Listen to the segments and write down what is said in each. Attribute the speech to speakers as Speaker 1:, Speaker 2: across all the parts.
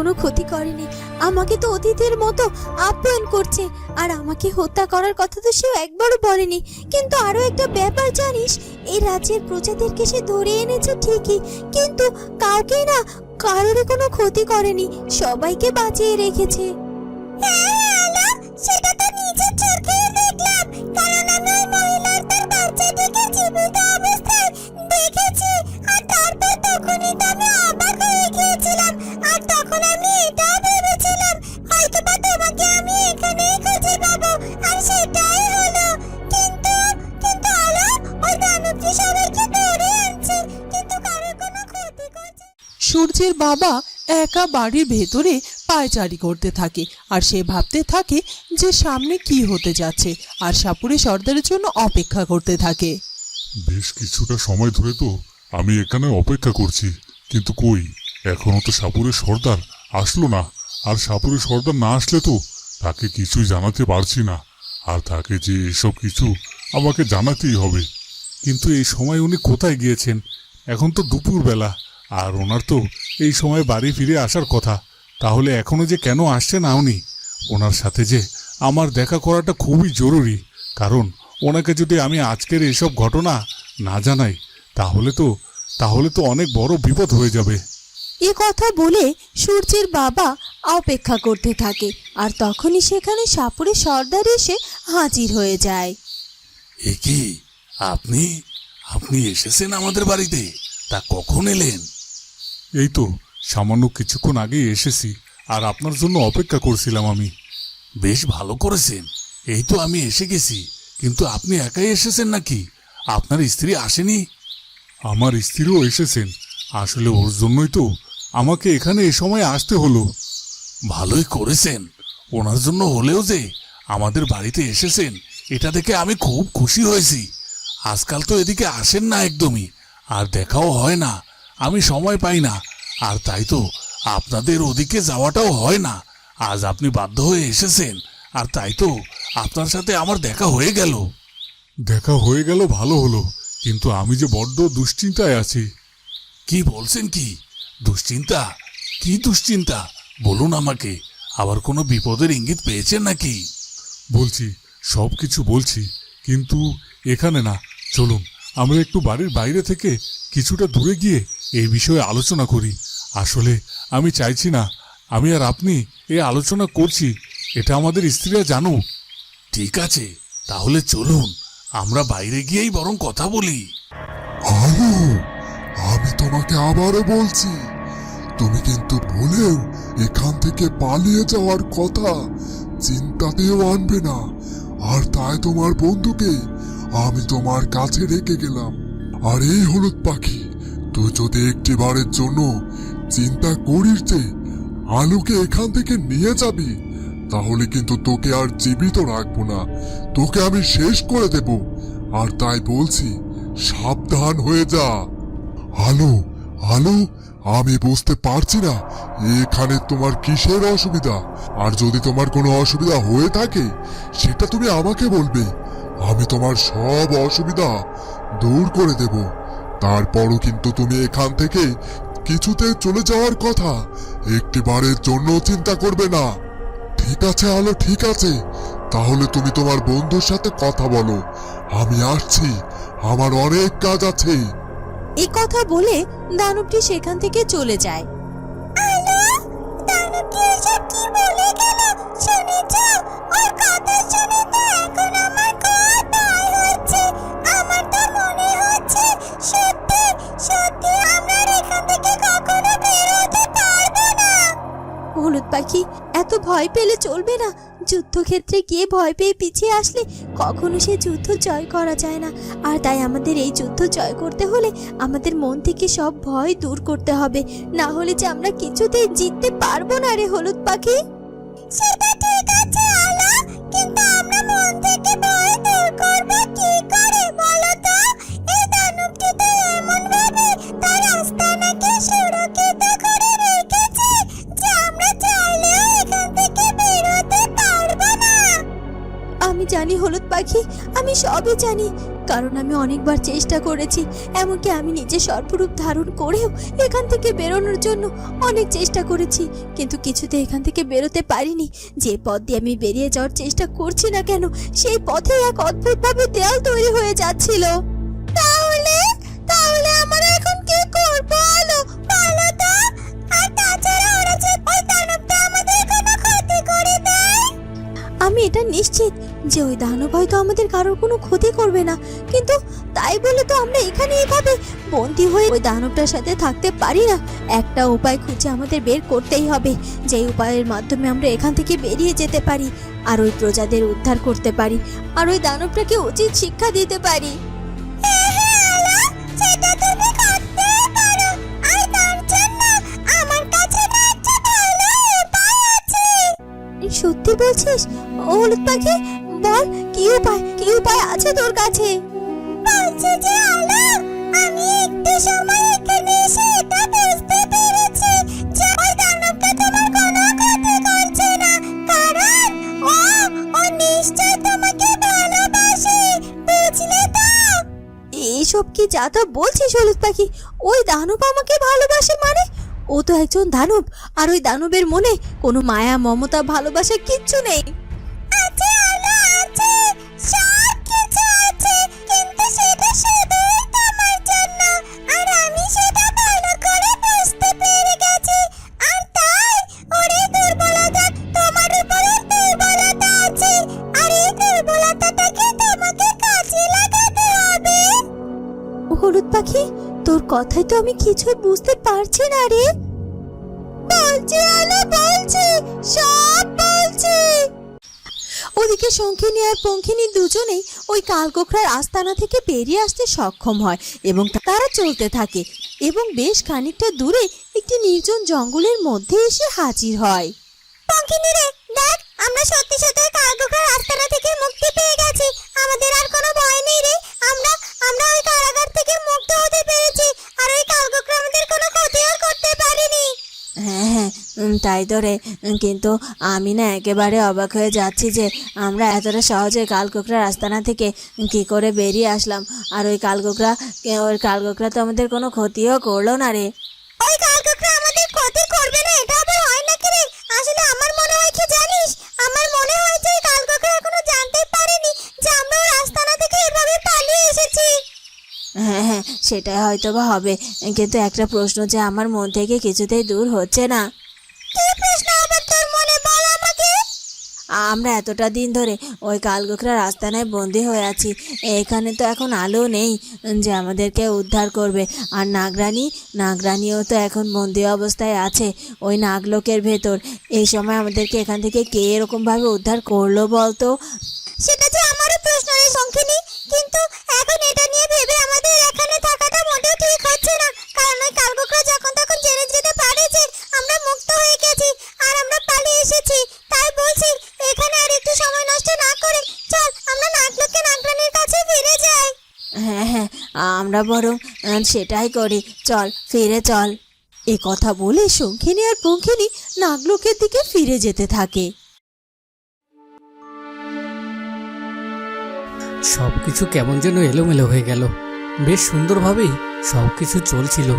Speaker 1: কোনো ক্ষতি করেনি। আমাকে তো অতীতের মতো আপ্যায়ন করছে। আর আমাকে হত্যা করার কথা তো সেও একবারও বলেনি। কিন্তু আরও একটা ব্যাপার জানিস এই রাজ্যের প্রজাদেরকে সে ধরে এনেছে ঠিকই, কিন্তু কাউকে না কারোরই কোনো ক্ষতি করেনি। সবাইকে বাঁচিয়ে রেখেছে। সেটা তো নিজের চোখে দেখলাম। কারণ আমি ওই
Speaker 2: সূর্যের বাবা একা বাড়ির ভেতরে পায়চারি করতে থাকে আর সে ভাবতে থাকে যে সামনে কি হতে যাচ্ছে আর সাপুরে সর্দারের জন্য অপেক্ষা করতে থাকে।
Speaker 3: বেশ কিছুটা সময় ধরে তো আমি এখানে অপেক্ষা করছি, কিন্তু কই? এখনও তো সাপুরের সর্দার আসলো না আর সাপুরের সর্দার না আসলে তো তাকে কিছুই জানাতে পারছি না আর তাকে যে এসব কিছু আমাকে জানাতেই হবে। কিন্তু এই সময় উনি কোথায় গিয়েছেন? এখন তো দুপুর বেলা আর ওনার তো এই সময় বাড়ি ফিরে আসার কথা। তাহলে এখনও যে কেন আসছে না উনি ওনার সাথে যে আমার দেখা করাটা খুবই জরুরি। কারণ ওনাকে যদি আমি আজকের এসব ঘটনা না জানাই তাহলে তো তাহলে তো অনেক বড় বিপদ হয়ে যাবে।
Speaker 1: এ কথা বলে সূর্যের বাবা অপেক্ষা করতে থাকে আর তখনই সেখানে সাপুরে সর্দার এসে হাজির হয়ে যায়।
Speaker 4: এ কি আপনি আপনি এসেছেন আমাদের বাড়িতে? তা কখন এলেন?
Speaker 3: এই তো সামান্য কিছুক্ষণ আগেই এসেছি আর আপনার জন্য অপেক্ষা করছিলাম আমি।
Speaker 4: বেশ ভালো করেছেন। এই তো আমি এসে গেছি কিন্তু আপনি একাই এসেছেন নাকি? আপনার স্ত্রী আসেনি?
Speaker 3: আমার স্ত্রীও এসেছেন আসলে ওর জন্যই তো আমাকে এখানে এ সময় আসতে হলো।
Speaker 4: ভালোই করেছেন। ওনার জন্য হলেও যে আমাদের বাড়িতে এসেছেন এটা দেখে আমি খুব খুশি হয়েছি। আজকাল তো এদিকে আসেন না একদমই আর দেখাও হয় না। আমি সময় পাই না। আর তাই তো আপনাদের ওদিকে যাওয়াটাও হয় না। আজ আপনি বাধ্য হয়ে এসেছেন। আর তাই তো আপনার সাথে আমার দেখা হয়ে গেল।
Speaker 3: দেখা হয়ে গেল ভালো হলো। কিন্তু আমি যে বড্ড দুশ্চিন্তায় আছি।
Speaker 4: কি বলছেন কি? দুশ্চিন্তা? কি দুশ্চিন্তা? বলুন আমাকে। আবার কোনো বিপদের ইঙ্গিত পেয়েছেন নাকি?
Speaker 3: বলছি সব কিছু বলছি। কিন্তু এখানে না চলুন। আমরা একটু বাড়ির বাইরে থেকে কিছুটা দূরে গিয়ে এই বিষয়ে আলোচনা করি। আসলে আমি চাইছি না আমি আর আপনি এই আলোচনা করছি এটা আমাদের স্ত্রীরা জানুক।
Speaker 4: ঠিক আছে তাহলে চলুন আমরা বাইরে গিয়েই বরং কথা বলি।
Speaker 5: আলু আমি তোমাকে আবারও বলছি তুমি কিন্তু ভুলেও এখান থেকে পালিয়ে যাওয়ার কথা চিন্তাতেও আনবে না। আর তাই তোমার বন্ধুকে আমি তোমার কাছে রেখে গেলাম। আর এই হলুদ পাখি, তুই যদি একটি বারের জন্য চিন্তা করিস যে আলুকে এখান থেকে নিয়ে যাবি, তাহলে কিন্তু তোকে আর জীবিত রাখব না। তোকে আমি শেষ করে দেব। আর তাই বলছি, সাবধান হয়ে যা। আলু আলু, আমি বুঝতে পারছি না, এখানে তোমার কিসের অসুবিধা? আর যদি তোমার কোনো অসুবিধা হয়ে থাকে, সেটা তুমি আমাকে বলবে। আমি তোমার সব অসুবিধা দূর করে দেব। তারপরও কিন্তু তুমি এখান থেকে কিছুতে চলে যাওয়ার কথা। একটি বারের জন্য চিন্তা করবে না। ঠিক আছে আলো ঠিক আছে। তাহলে তুমি তোমার বন্ধুর সাথে কথা বলো। আমি আসছি। আমার অনেক কাজ আছে।
Speaker 1: এই কথা বলে দানবটি সেখান থেকে চলে যায়। দানবটি এসব কি বলে গেল? শুনেছ ওর কথা শুনে তো এখন পাখি, এত ভয় পেলে চলবে না। যুদ্ধক্ষেত্রে গিয়ে ভয় পেয়ে পিছিয়ে আসলে কখনো সে যুদ্ধ জয় করা যায় না। আর তাই আমাদের এই যুদ্ধ জয় করতে হলে আমাদের মন থেকে সব ভয় দূর করতে হবে। না হলে যে আমরা কিছুতেই জিততে পারব না রে হলুদ পাখি। সেটা ঠিক আছে আলা, কিন্তু আমরা মন থেকে ভয় দূর করব কি করে বলো তো? এই দানবটি তো এমন ভাবে তার জানি হলুদ পাখি, আমি সবই জানি।
Speaker 6: কারণ আমি অনেকবার চেষ্টা করেছি, এমনকি আমি নিজে সর্বরূপ ধারণ করেও এখান থেকে বেরোনোর জন্য অনেক চেষ্টা করেছি। কিন্তু কিছুতে এখান থেকে বেরোতে পারিনি। যে পথ দিয়ে আমি বেরিয়ে যাওয়ার চেষ্টা করছি না কেন, সেই পথে এক অদ্ভুতভাবে দেয়াল তৈরি হয়ে যাচ্ছিল। যে ওই দানব হয়তো আমাদের কারোর কোনো ক্ষতি করবে না। কিন্তু তাই বলে তো আমরা এখানে এইভাবে বন্দি হয়ে ওই দানবটার সাথে থাকতে পারি না। একটা উপায় খুঁজে আমাদের বের করতেই হবে। যেই উপায়ের মাধ্যমে আমরা এখান থেকে বেরিয়ে যেতে পারি আর ওই প্রজাদের উদ্ধার করতে পারি আর ওই দানবটাকে উচিত শিক্ষা দিতে পারি।
Speaker 1: আছে।
Speaker 6: এই সত্যি বলছিস? ও হলুদ পাখি বল কি উপায়? কি উপায় আছে তোর কাছে?
Speaker 1: বলছে যে আলো আমি একটু সময় এখানে এসে এটা বুঝতে পেরেছি যে ওই দানবটা তোমার কোনো ক্ষতি করছে না কারণ ও ও নিশ্চয় তোমাকে ভালোবাসে বুঝলে তো?
Speaker 6: এইসব কি যা তা বলছিস হলুদ পাখি? ওই দানব আমাকে ভালোবাসে মানে? ও তো একজন দানব আর ওই দানবের মনে কোনো মায়া মমতা ভালোবাসা কিচ্ছু নেই। কথাই তো আমি কিছুই বুঝতে পারছি না রে।
Speaker 1: বলছি, আলো, বলছি, সব বলছি।
Speaker 6: ওদিকে শঙ্খিনী আর পঙ্খিনী দুজনেই ওই কালকোখরার আস্তানা থেকে বেরিয়ে আসতে সক্ষম হয় এবং তারা চলতে থাকে এবং বেশ খানিকটা দূরে একটি নির্জন জঙ্গলের মধ্যে এসে হাজির হয়।
Speaker 1: পঙ্কিনি রে, দেখ, আমরা সত্যি সত্যি
Speaker 6: তাই ধরে কিন্তু আমি না একেবারে অবাক হয়ে যাচ্ছি যে আমরা এতটা সহজে কালকোকরার আস্তানা থেকে কি করে বেরিয়ে আসলাম। আর ওই কালকোকরা ওই কালকোকরা তো আমাদের কোনো ক্ষতিও করল না রে।
Speaker 1: ওই কালগোকরা আমাদের ক্ষতি করবে না এটা আবার হয় নাকি রে? আসলে আমার মনে হয় কি জানিস? আমার মনে হয় যে ওই এখনও জানতে পারেনি যে আমরা ওর আস্তানা থেকে এভাবে পালিয়ে এসেছি।
Speaker 6: হ্যাঁ হ্যাঁ সেটাই হয়তো বা হবে। কিন্তু একটা প্রশ্ন যে আমার মন থেকে কিছুতেই দূর হচ্ছে না।
Speaker 1: কি প্রশ্ন আবার তোর মনে বল আমাকে?
Speaker 6: আমরা এতটা দিন ধরে ওই কালগোখরা রাস্তানায় বন্দি হয়ে আছি এখানে তো এখন আলো নেই যে আমাদেরকে উদ্ধার করবে। আর নাগরানি নাগরানিও তো এখন বন্দি অবস্থায় আছে ওই নাগলোকের ভেতর। এই সময় আমাদেরকে এখান থেকে কে এরকমভাবে উদ্ধার করল বলতো?
Speaker 1: সেটা আমরা
Speaker 6: বরং সেটাই করি। চল, ফিরে চল। এ কথা বলে শঙ্খিনী আর পঙ্খিনী নাগলোকের দিকে ফিরে যেতে থাকে।
Speaker 7: সব কিছু কেমন যেন এলোমেলো হয়ে গেল। বেশ সুন্দরভাবেই সব কিছু চলছিল।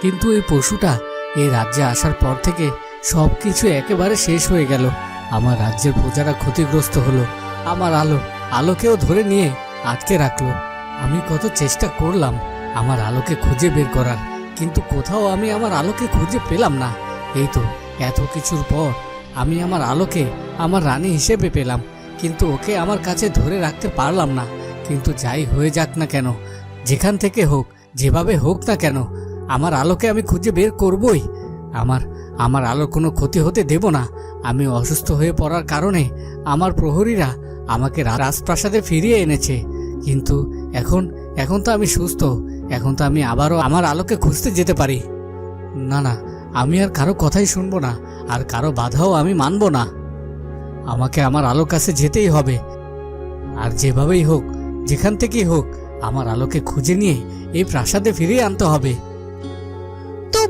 Speaker 7: কিন্তু এই পশুটা এই রাজ্যে আসার পর থেকে সব কিছু একেবারে শেষ হয়ে গেল। আমার রাজ্যের প্রজারা ক্ষতিগ্রস্ত হলো। আমার আলো, আলোকেও ধরে নিয়ে আটকে রাখল। আমি কত চেষ্টা করলাম আমার আলোকে খুঁজে বের করার, কিন্তু কোথাও আমি আমার আলোকে খুঁজে পেলাম না। এই তো, এত কিছুর পর আমি আমার আলোকে আমার রানী হিসেবে পেলাম, কিন্তু ওকে আমার কাছে ধরে রাখতে পারলাম না। কিন্তু যাই হয়ে যাক না কেন, যেখান থেকে হোক, যেভাবে হোক না কেন, আমার আলোকে আমি খুঁজে বের করবই। আমার আমার আলোর কোনো ক্ষতি হতে দেব না। আমি অসুস্থ হয়ে পড়ার কারণে আমার প্রহরীরা আমাকে রাজপ্রাসাদে ফিরিয়ে এনেছে। কিন্তু এখন এখন তো আমি সুস্থ। এখন তো আমি আবারও আমার আলোকে খুঁজতে যেতে পারি। না না, আমি আর কারও কথাই শুনব না, আর কারও বাধাও আমি মানব না। আমাকে আমার আলোর কাছে যেতেই হবে। আর যেভাবেই হোক, যেখান থেকেই হোক, আমার আলোকে খুঁজে নিয়ে এই প্রাসাদে ফিরিয়ে আনতে হবে।